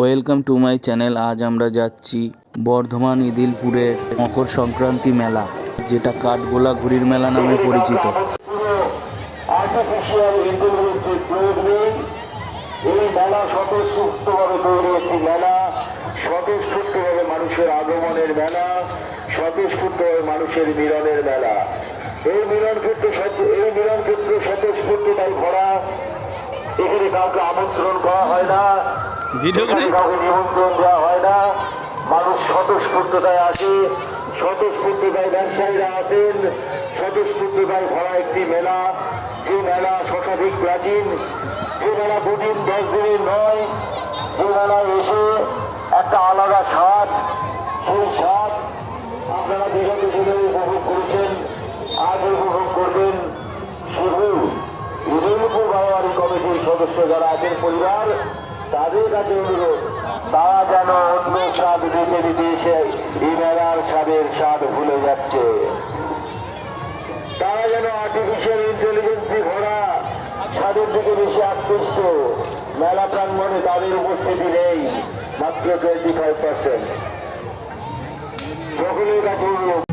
Welcome to my channel আজ আমরা যাচ্ছি বর্ধমান ইদিলপুরে মকর সংক্রান্তি মেলা, যেটা কাঠগোলা ঘুড়ির মেলা নামে পরিচিত। মানুষের আগমনের মেলা, স্বতঃস্ফূর্তভাবে মানুষের মিলনের মেলা। এই মিলন ক্ষেত্রে এই মিলন ক্ষেত্রে স্বতঃস্ফূর্ততাই ভরা। এখানে কাউকে আমন্ত্রণ করা হয় না। ভিডিও এখানে কাউকে নিমন্ত্রণ দেওয়া হয় না। মানুষ স্বতঃস্ফূর্ততায় আসে। স্বতঃস্ফূর্ততায় ব্যবসায়ীরা আসেন। স্বতঃস্ফূর্ততায় ভরা একটি মেলা। যে মেলা শতাধিক প্রাচীন, যে মেলা দুদিন দশ দিনের নয়, যে মেলায় এসে একটা আলাদা স্বাদ, সেই স্বাদ আপনারা বিগত দিনে উপভোগ করেছেন, আজ উপভোগ করবেন শুধু উদয়পুর বাড়ি কমিটির সদস্য যারা আছেন, পরিবার তাদের কাছে অনুরোধ, তারা যেন অন্য স্বাদ দিতে দিতে এসে এই মেলার স্বাদের স্বাদ ভুলে যাচ্ছে। তারা যেন আর্টিফিশিয়াল ইন্টেলিজেন্সে ভরা স্বাদের দিকে বেশি আকৃষ্ট। মেলা প্রাঙ্গণে তাদের উপস্থিতি নেই, মাত্র টোয়েন্টি ফাইভ পার্সেন্ট সকলের কাছে অনুরোধ।